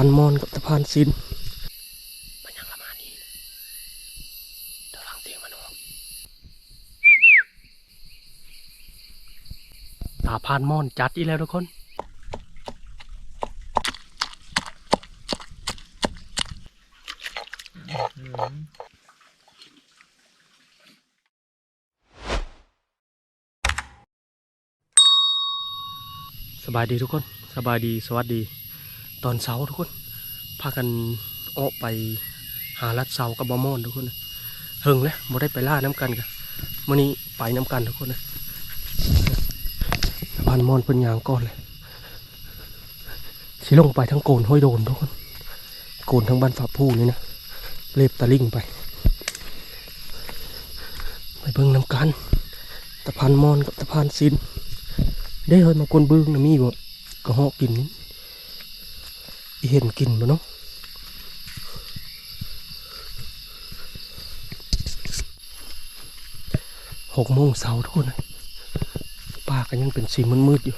พานมอนกับตะพานซินมันยังประมาณนี้เดี๋ยวฟังเสียงมันออกตาพานมอนจัดอีแล้วทุกคนสบายดีทุกคน สบายดี สวัสดี ตอนเช้าทุกคน พากันออกไปหาลัดเสากับบอมอนทุกคนเฮงแล้วบ่ได้ไปล่าน้ำกันกันมื่อนี้ไปน้ำกันทุกคนนะบ้านมอนเป็นยางก่อนเลยสิลงไปทั้งโกนห้อยโดนทุกคน โกนทั้งบ้านฝาผู้นี่นะเล็บตะลิ่งไป ไปเบิ่งน้ำกันตะพานมอนกับตะพานซินได้เฮยมากวนบึ้งนะมีบ่ก็เหาะกินนี่ เห็นกินบ่เนาะหกโมงเช้าทุกคนะป่าก็ยังเป็นสีมืดๆอยู่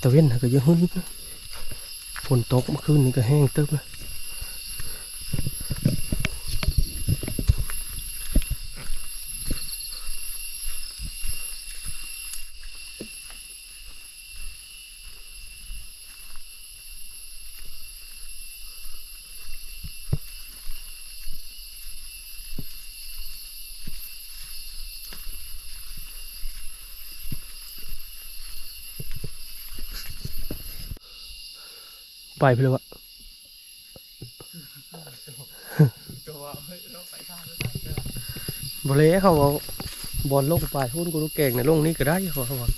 ตะเว้นนะก็ยังหึ้นฝนตกเมื่อคืนนี้ก็แห้งเติบเลยไปไปเลยวะบอลเล่เขาเอาบอลลงไปหุ้นกูลูกเก่งในลงนี่ก็ได้เขาเขาบอก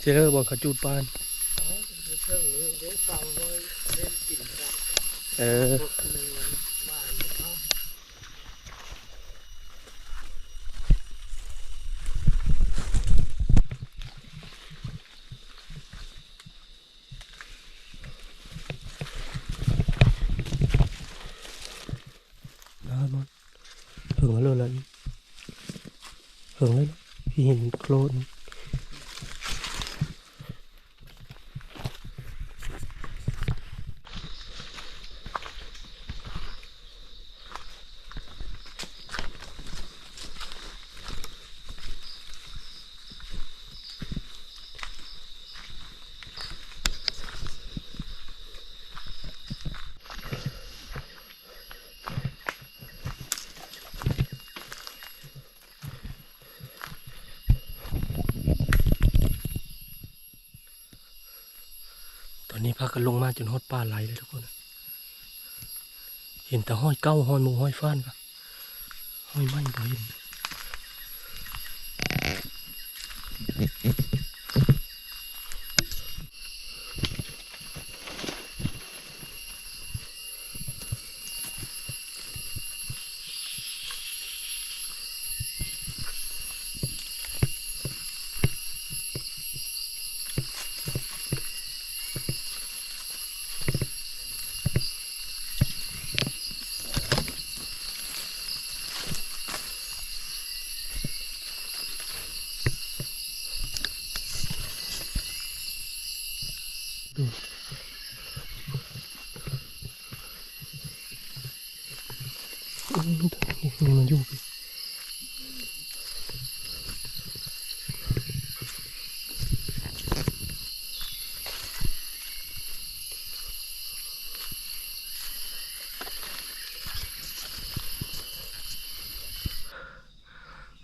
เจเลอบอลขาจูดปานเออนะมันเหิงแล้วเลยเหิงเลยพี่เห็นโคลนตอนนี้พา กันลงมาจนฮอดป่าไหลเลยทุกคน เห็นแต่ห้อยเก้าห้อยมูห้อยฟ้านครับห้อยไม้บ่เห็นอืมนี่มันอยู่พี่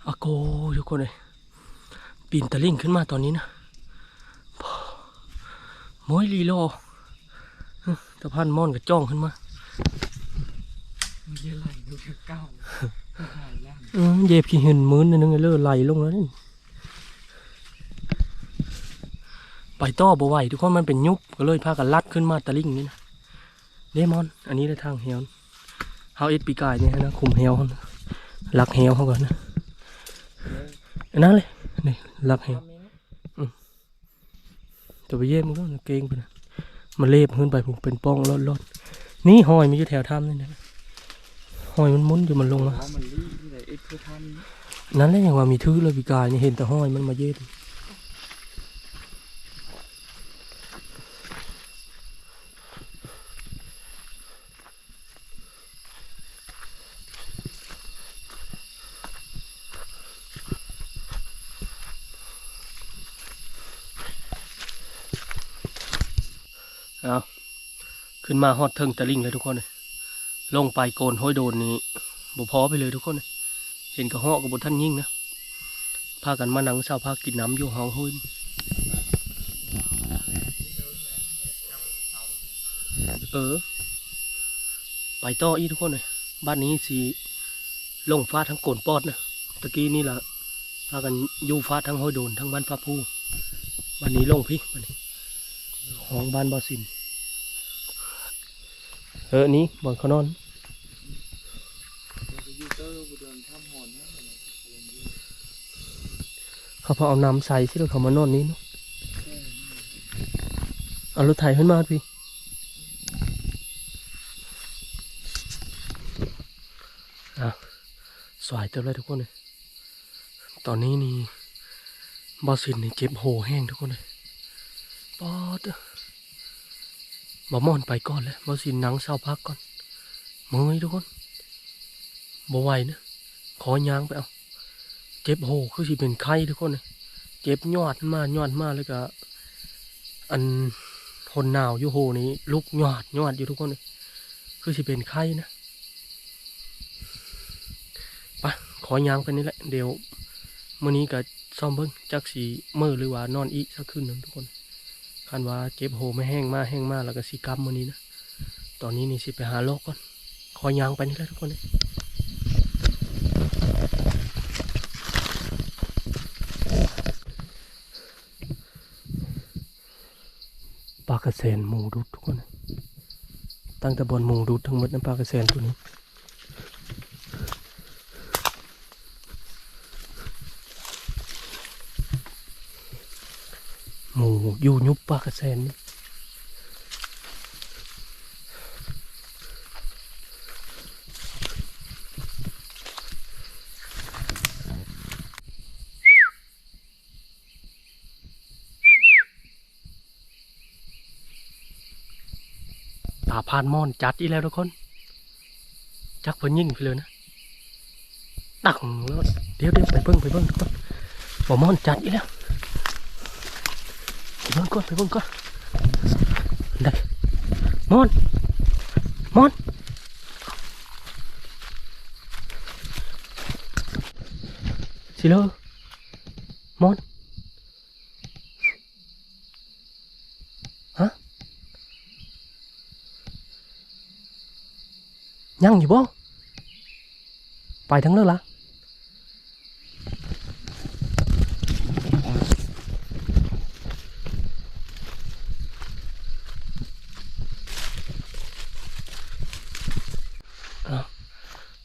อาโกทุกคนเลยปีนตะลิ่งขึ้นมาตอนนี้นะโมยลีโลตะพันม่อนกับจ้องขึ้นมามันจะไหลดูคือเก้าวเย็บขี้ห็นมื้นนิดนึงเลื่อไหลลงแล้วนี่ไปต่อบ่ไหวทุกคนมันเป็นยุบก็เลยพากันลัดขึ้นมาตะลิ่งนี่นะเดมอน อันนี้ได้ทางเฮียนเฮาเอ็ดปีกายเนี่ยนะคุมเฮวเขานะลักเฮวเขาก่อนนะ นนั้นเลยนี่ลักเฮวจะไปเยี่ยมมันก็เก่งไปนะมันเล็บขึ้นไปผมเป็นป้องรอดๆนี่หอยมีอยู่แถวถ้ำนี่นะหอยมันมุนอยู่มันลงมาเพราะมันรีบที่ไหนเอ็ดคือทนั่นแหละยังว่ามีทื่อเลยปีกายนี่เห็นแต่ห้อยมันมาเย็ด มาฮอดเทิงตะลิงเลยทุกคนเลยลงไปโกนห้อยโดนนี้บุพอไปเลยทุกคนเลยเห็นกระหอกกับบท่านยิ่งนะพากันมานังเศร้าพากินน้ำอยู่เฮาเฮ้ยเออ ไปต่ออีกทุกคนเลยบ้านนี้สีลงฟ้าทั้งโกนปอดนะตะกี้นี่ละพากันอยู่ฟ้าทั้งห้อยโดนทั้งบ้านฟ้าผู้บ้านนี้ลงพี่บ้านนี้ห้องบ้านบอสิน เออนี้บอนเขานอนเราเตอร์ไปเดินข้าะอะไรอะไรอย่างเงี้ยเขาพอเอาน้ำใส่ที่เราเขามานอนนี้เนาะเอารถไถขึ้นมาพี่อะสวยเต็มเลยทุกคนเลยตอนนี้นี่บอสินนี่เจ็บโหแห้งทุกคนเลยปอด บอมอนไปก่อนเลยบอสินนังเศร้าพักก่อนมือทุกคนบ่ไหวนะขอยางไปเอาเจ็บโหคือสิเป็นไข้ทุกคนเลยเจ็บยอดมากยอดมากเลยก็ อันทนหนาวอยู่โหนี้ลุกยอดยอดอยู่ทุกคนเลยคือสิเป็นไข้นะไปะขอยางไปนี่แหละเดี๋ยวมื้อนี้ก็ซ่อมเบิ้งจักสีมือหรือว่านอนอีกสักคืนหนึ่งทุกคน คันว่าเจ็บโหไม่แห้งมากแห้งมากแล้วก็สีกำมื้อนี้นะ ตอนนี้นี่สิไปหาโรคก่อนขอยางไปนี่แหละทุกคนเลยปลากระเซนหมูดุดทุกคน ตั้งแต่บนหมูดุดทั้งหมดนั้นปลากระเซนตัวนี้ หมูอยู่ยุบปากระเซนนี่ตาพานมอนจัดอีแล้วทุกคน จักเพิ่นยิ่งไปเลยนะตักแล้วเดี๋ยวเดี๋ยวไปเบิ่งไปเบิ่งทุกคนบ่มอนจัดอีแล้ว ไปเบิ่งก่อนไปเบิ่งก่อนได้มอนมอนสิเลอมอนฮะยังอยู่บ่ไปทั้งเลิกละ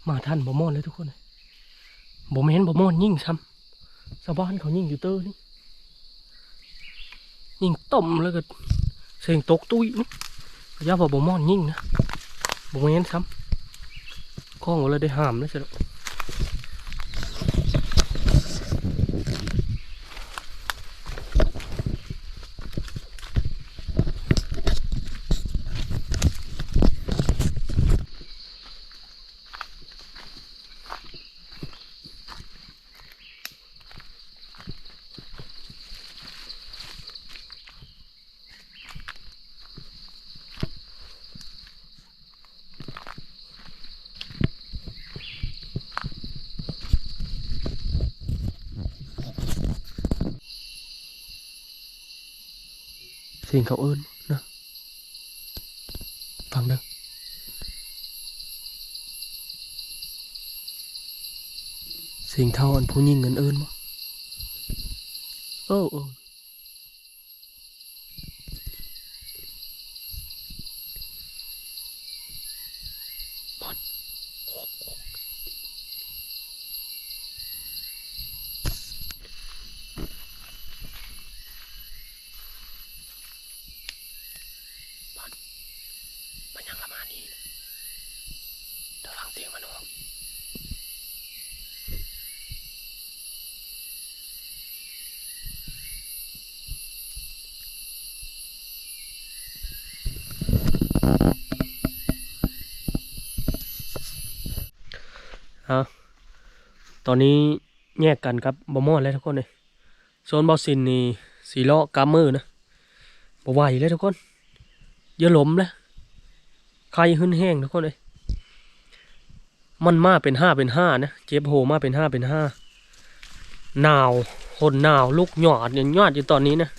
มา ทุกคนบ่แม่นบ่มอนยิ่งซ้ำชาวบ้านเขายิ่งอยู่เตอร์นี่ยิ่งต่มแล้วก็เสียงตกตุ้ยนี่ย่าว่าบ่มอนยิ่งนะบ่เห็นซ้ำข้องเลาได้ห้ามนะเสียแล้ว สียงเขาเอิญนะฟังเด้อเสียงเท่าอันผู้ยิ่งเงินเอิ้นบ่โอ้โอ้ เสียงมันออกเอตอนนี้แยกกันครับบอมอดแล้วทุกคนเลยโซนบอสินนี่สีล้อกามือนะบอไหวแล้วทุกคนเยอะหล้มแล้วใครหึ่นแห้งทุกคนเลย มันมาเป็นห้าเป็นห้านะเจ็บโหมาเป็นห้าเป็นห้าหนาวหนหนาวลูกหยอดเนี่ยหยอดอยู่ตอนนี้นะ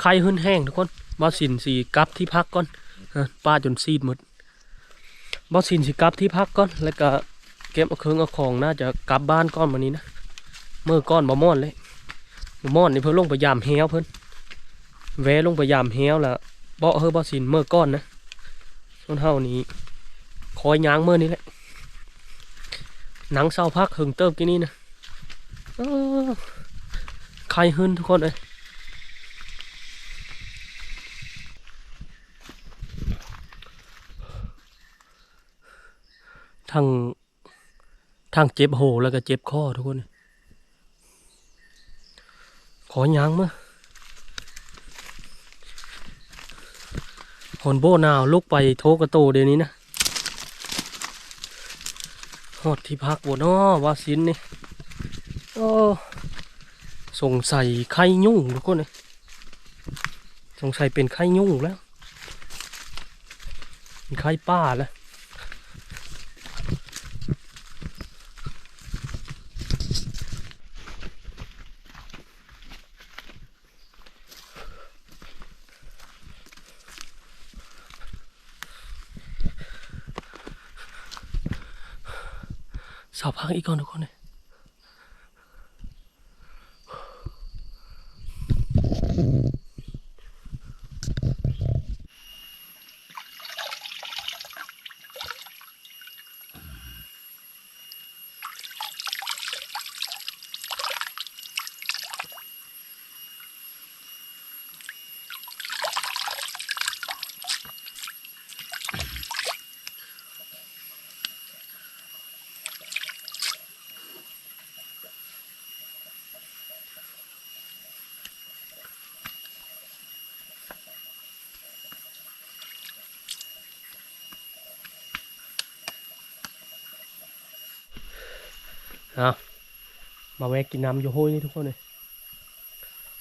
ใครหึ้นแห้งทุกคนบอสินสีกับที่พักก่อนป้าจนซีดหมดบอสินสีกับที่พักก่อนแล้วก็เก็บเอาเครื่องเอาของน่าจะกลับบ้านก้อนวันนี้นะเมื่อก้อนบะม่อนเลยบะม่อนนี่เพิ่นลงไปยามเฮวเพิ่นแวะลงไปยามเฮวแล้วเบาเฮอบ่สินเมื่อก้อนนะส่วนเฮานี้คอยยางเมื่อนี้แหละ หนังเศร้าพักหึงเติบกินนี่นะใครหึนทุกคนเอ้ยทั้งทางเจ็บโหแล้วก็เจ็บคอทุกคน ขอยางมาหอนโบนาวลุกไปโทกระโตเดี๋ยวนี้นะ หอดที่พักบนอ้อวาสินนี่โอ้สงสัยไข้ยุ่งทุกคนเลยสงสัยเป็นไข้ยุ่งแล้วเป็นไข้ป้าแล้ว สาวพักอีก อนทุกคนเลยเอามาแวะกินน้ำอยู่ห้วยนี่ทุกคนเลย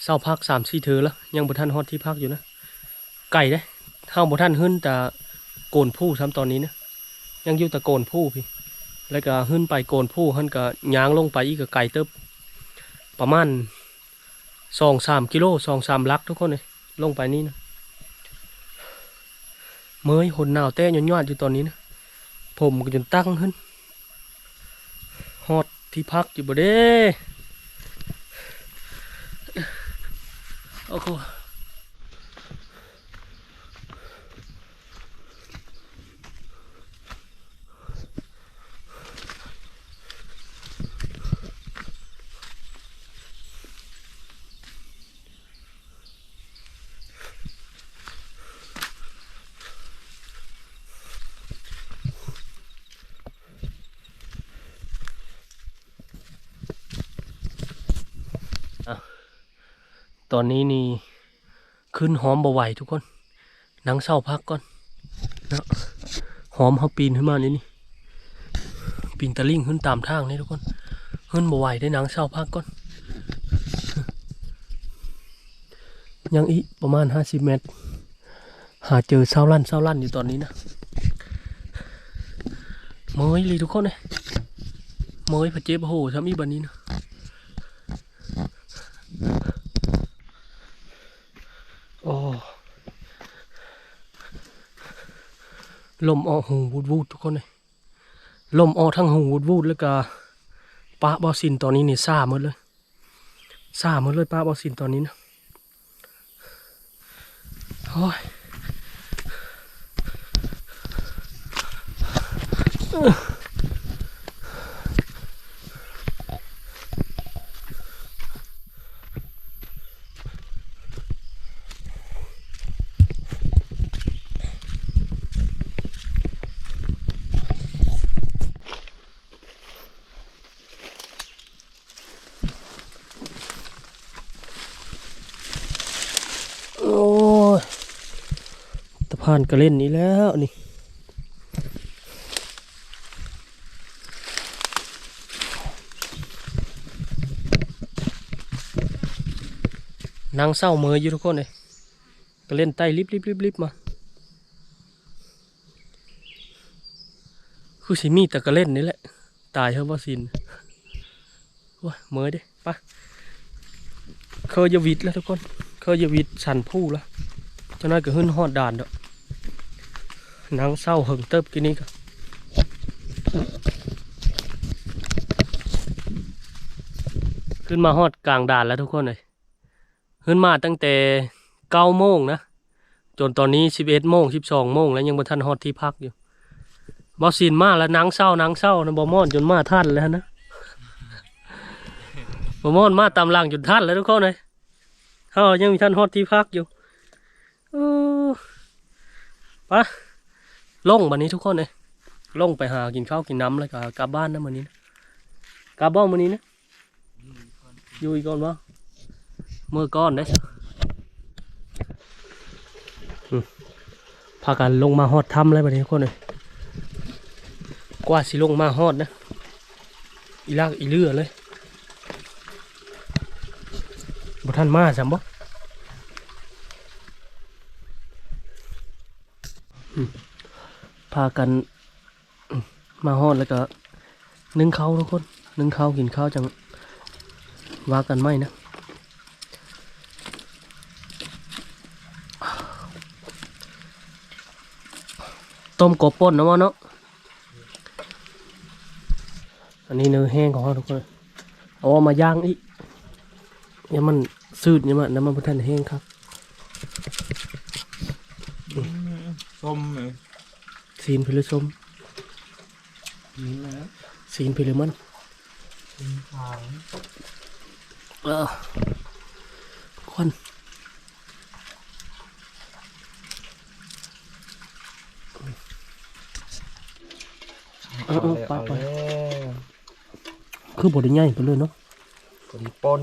เศร้าพักสามสี่เธอแล้วยังบ่ทันฮอดที่พักอยู่นะ ไก่เด้เฮาบ่ทันหึ้นแต่โกนผู้ซ้ำตอนนี้นะยังอยู่แต่โกนผู้พี่ แล้วก็หึ้นไปโกนผู้หันก็ย่างลงไปอีกก็ไก่เติบประมาณสองสามกิโลสองสามลักทุกคนเลยลงไปนี่นะเมยหนหนาวแต่ยยอดอยู่ตอนนี้นะผมก็จนตั้งขึ้นฮอด ที่พักอยู่บ่เด้โอ้โห ตอนนี้นี่ขึ้นหอมบ่ไหวทุกคนนังเศร้าพักก่อนนะหอมเขาปีนขึ้นมานี่นี่ปีนตะลิ่งขึ้นตามทางนี่ทุกคนขึ้นบ่ไหวได้นังเศร้าพักก่อนยังอีกประมาณห้าสิบเมตร หาเจอเศร้าลั่นเศร้าลั่นอยู่ตอนนี้นะเมยเลยทุกคนเลยเมยผัดเจ็บโหทำอีบันนี้นะ ลมออกหูวูดวูดทุกคนเลยลมออกทั้งหูวูดวูดแล้วก็ปะบอสินตอนนี้นี่ซ่าหมดเลยซ่าหมดเลยปะบอสินตอนนี้นะโอ้ยานก็เล่นนี้แล้วนี่นั่งเศร้ามืออยู่ทุกคนเลยก็เล่นไต้ลิบลิบลิบลิบมา คือสิมีแต่ก็เล่นนี่แหละ ตายเพราะว่าซินว้ามือดิปะเคยยวิดแล้วทุกคน เคยยวิดสันผู้แล้วจะน่ายก็หึ่นหอดด่านเด้อ นางเศร้าหิงเติบกินนี้ก็ขึ้นมาฮอดกลางด่านแล้วทุกคนเลยขึ้นมาตั้งแต่เก้าโมงนะจนตอนนี้สิบเอ็ดโมงสิบสองโมงแล้วยังบ่ทันฮอดที่พักอยู่บอสินมาแล้วนางเศร้านางเศร้านะบอมอนจนมาท่านแล้วนะบอมอนมาตามหลังจนท่านแล้วทุกคนเลยเฮายังมีท่านฮอดที่พักอยู่ไปะ ล่งบันนี้ทุกคนเลยล่งไปหากินข้าวกินน้ำแล้วก็กลับบ้านนะวันนี้นะกลับบ้านวันนี้นะอยู่อีกก่อนวะเมื่อก่อนได้พากันลงมาฮอดถ้ำเลยบัดนี้ทุกคนเลยกว่าสิลงมาฮอดนะอีลากอีเลือเลยบ่ท่านมาสัมบ่อืมพากันมาฮอดแล้วก็นึ่งข้าวทุกคนนึ่งข้าวกินข้าวจังว่ากันไหมนะต้มกบป่นนะวะเนาะอันนี้เนื้อแห้งของเราทุกคนเอามาย่างอีกเนี่ยมันสืดเนี่ยมันน้ำมันพุทธันแห้งครับส้มเลย ซีนพิลึส้มนี่นะซีนพิลึมันกินขาวเออควันเออเออไปไปแล้วคือบไดใหญ่ไปเลยเนาะกดป่น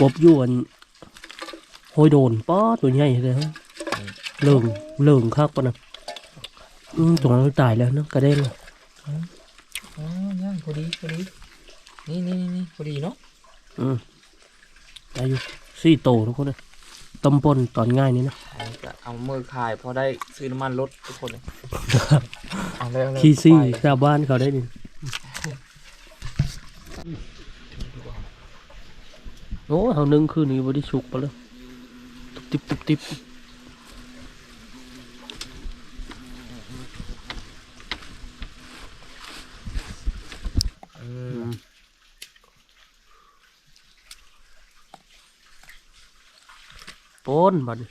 กบอยู่อันโหยโดนป๊อดตัวใหญ่เลยฮะเลิ่งเลิ่งคักปะนะ อืมตรงนั้นตายแล้วเนาะกระเด็นเลยอ๋อย่างพอดีพอดีนี่นี่นี่นี่พอดีเนาะอืมได้อยู่สี่โตทุกคนเลยต้มปนตอนง่ายนี่นะอันนี้ก็เอามือขายพอได้ซื้อน้ำมันรถทุกคนเลยเอาแล้วเลยขี้ซี่ไปชาวบ้านเขาได้ดิโอ้เขานึ่งคืนนี้บไดิชุกไปเลยตุบติบตุบติบ เอ อื อ มป นบัดนี้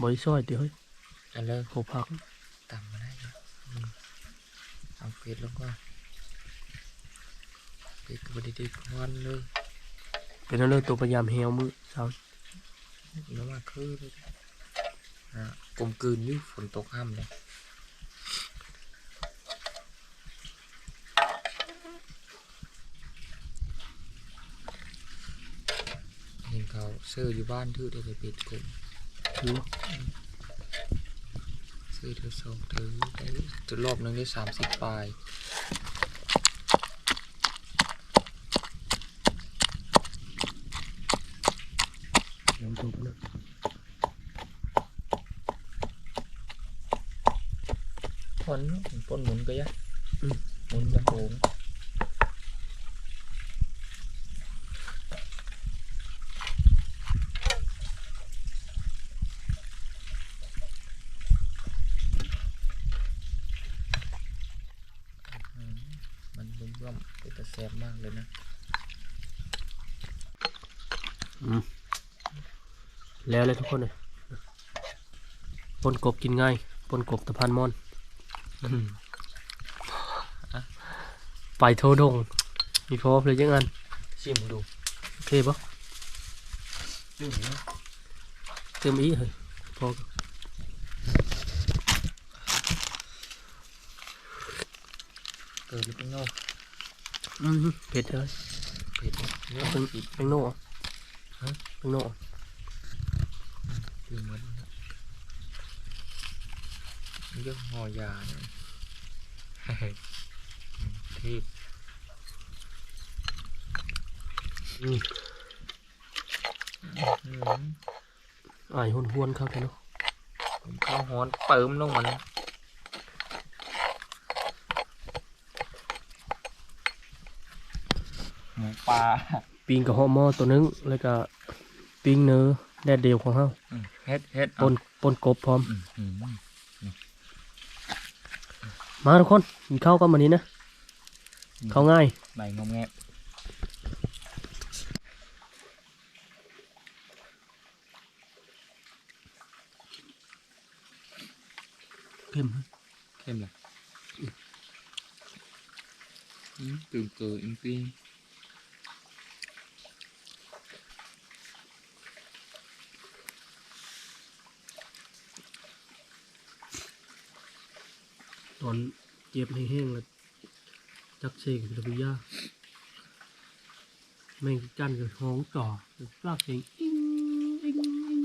บริซอยเดี๋ยวเฮ้ยเอันเลยโหพักตามมาได้เนาะอืมเอาเกล็ดลงก่อนเกล็ดก็บไดีดีกวันเลยเป็นเรื่องตัวพยายามเฮลมือเช้าแล้วมาคือเลยอะกลมกลืนอยู่ฝนตกห้ามเลยเห็นเขาเสื้ออยู่บ้านทื่อได้เลยปิดกลมถือว่าซื้อเธอสองเธอได้จุดรอบหนึงได้สามสิบปลายเดี๋ยวตัวนะทอนปนหมุนก็ยะหมุนกระโถงอืมมันรุ่มร่มๆเป็นตะแซบมากเลยนะ แล้ วเลยทุกคนเลยปนกบกินง่ายปนกบตะพันมอนไปโทดง มีพร้อมเลยยังอันชิมดูโอเคปะชิมนะเติมอีกเลยพอเกิดเป็นโน่อืมเผ็ดเลยเผ็ดเนื้อเป็นปิดเป็นโน่เหรอฮะเป็นโน่เหรอ คือเหมือนเรื่องหอยาเนี่ยเทพอืมอืมอายหวนหวนๆเข้าไปเนาะผมเข้าฮ้อนเปิมลงมันหมูปลาปิงกับห่อหม้อตัวนึง แล้วก็ปิงเนื้อแดดเดียวของเฮาอืม เฮ็ดเฮ็ดปเอานปนกบพร้อมอืมอืมมาทุกคนกินข้าวกันวันนี้นะข้าวง่ายใบงอมแงะเข้มเข้มเลยอืมตื่นเกิดอิงปิ ตอนเก็บให้แห้งแล้วจักเสกเป็นระยะแม่งจันกับห้องจ่อลากเสียงอิงอิงอิง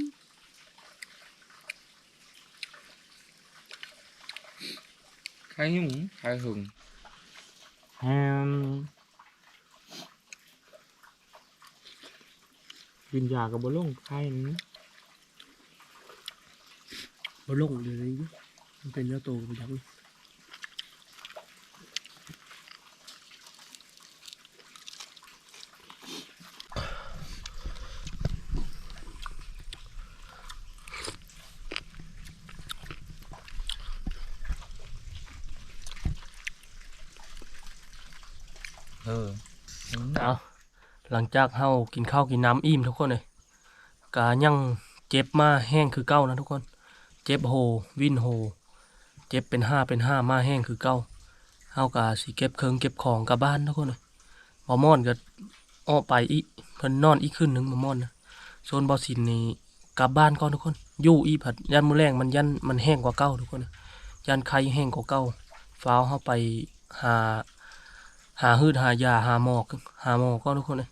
ไข่หมูไข่หึงแฮมกินยากับบะลงไข่นี้บลงเดี๋ยวนี้มันเป็นเนื้อโตไปยักษ์ เอออืม เอาหลังจากเฮากินข้าวกินน้ำอิ่มทุกคนเลยกายังเจ็บมาแห้งคือเก้านะทุกคน เจ็บโหวินโหเจ็บเป็นห้าเป็นห้ามาแห้งคือเก้าเฮากาสิเก็บเครื่องเก็บของกลับบ้านทุกคนเลยบอมอนก็อ้อไปอีเพิ่นนอนอีกขึ้นหนึ่งบอมอนนะโซนบอสินนี่กลับบ้านก่อนทุกคนยู่อีผัดยันมือแรงมันยันมันแห้งกว่าเก้าทุกคนยันไข่แห้งกว่าเก้าฟ้าวเฮาไปหา หาฮืดหายาหาหมอกหาหมอกก็ทุกคนเลย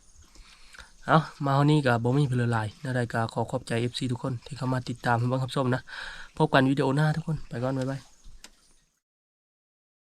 เอามาวันนี้กับบ่มีเพลลายนาได้ก็ขอขอบใจ FC ทุกคนที่เข้ามาติดตามเบิ่งครับส้มนะ พบกันวิดีโอหน้าทุกคน ไปก่อน บ๊ายบาย